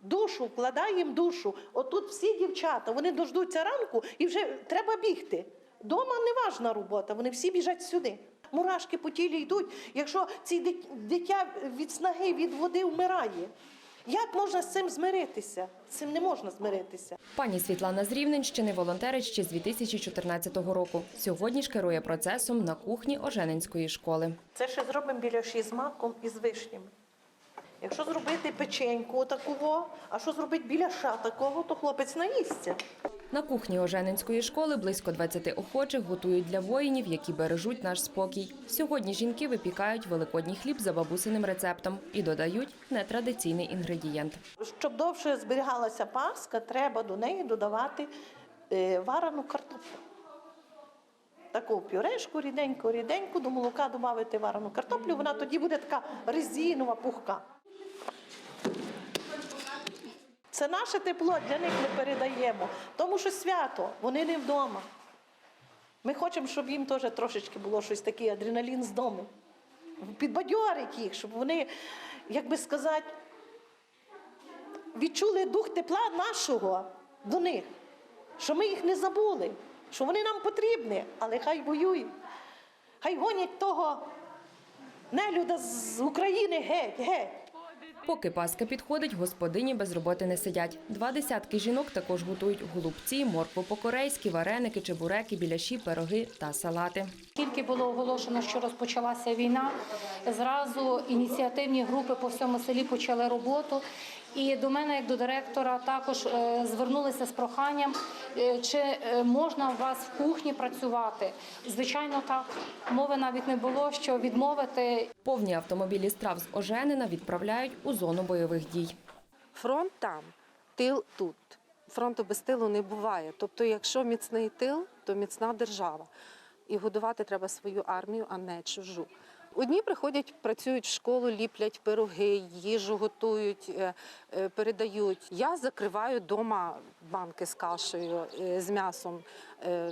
Душу, вкладаємо душу. Отут всі дівчата, вони дождуться ранку і вже треба бігти. Дома не важна робота, вони всі біжать сюди. Мурашки по тілі йдуть, якщо ці дитя від снаги, від води вмирає. Як можна з цим змиритися? З цим не можна змиритися. Пані Світлана з Рівненщини волонтерить ще з 2014 року. Сьогодні ж керує процесом на кухні Оженинської школи. Це ще зробимо біляші з маком і з вишнями. Якщо зробити печеньку такого, а що зробити біляша такого, то хлопець наїсться. На кухні Оженинської школи близько 20 охочих готують для воїнів, які бережуть наш спокій. Сьогодні жінки випікають великодній хліб за бабусиним рецептом і додають нетрадиційний інгредієнт. Щоб довше зберігалася паска, треба до неї додавати е, варену картоплю. Таку пюрешку ріденьку, ріденьку, до молока додати варену картоплю, вона тоді буде така резинова, пухка. Це наше тепло, для них ми передаємо, тому що свято, вони не вдома. Ми хочемо, щоб їм теж трошечки було щось таке, адреналін з дому. Підбадьорить їх, щоб вони, як би сказати, відчули дух тепла нашого до них, що ми їх не забули, що вони нам потрібні, але хай воюють, хай гонять того нелюда з України геть, геть. Поки паска підходить, господині без роботи не сидять. Два десятки жінок також готують голубці, моркву по-корейськи, вареники, чебуреки, біляші, пироги та салати. Тільки було оголошено, що розпочалася війна, зразу ініціативні групи по всьому селі почали роботу. І до мене, як до директора, також е, звернулися з проханням, е, чи е, можна у вас в кухні працювати. Звичайно, так мови навіть не було, що відмовити Повні автомобілі страв з Оженина відправляють у зону бойових дій. Фронт там, тил тут. Фронту без тилу не буває. Тобто, якщо міцний тил, то міцна держава. І годувати треба свою армію, а не чужу. Одні приходять, працюють в школу, ліплять пироги, їжу готують, е, е, передають. Я закриваю вдома банки з кашею, е, з м'ясом,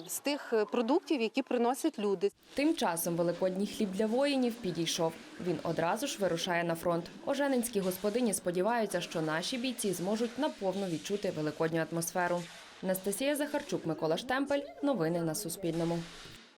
з тих продуктів, які приносять люди. Тим часом великодній хліб для воїнів підійшов. Він одразу ж вирушає на фронт. Оженинські господині сподіваються, що наші бійці зможуть наповну відчути великодню атмосферу. Анастасія Захарчук, Микола Штемпель. Новини на Суспільному.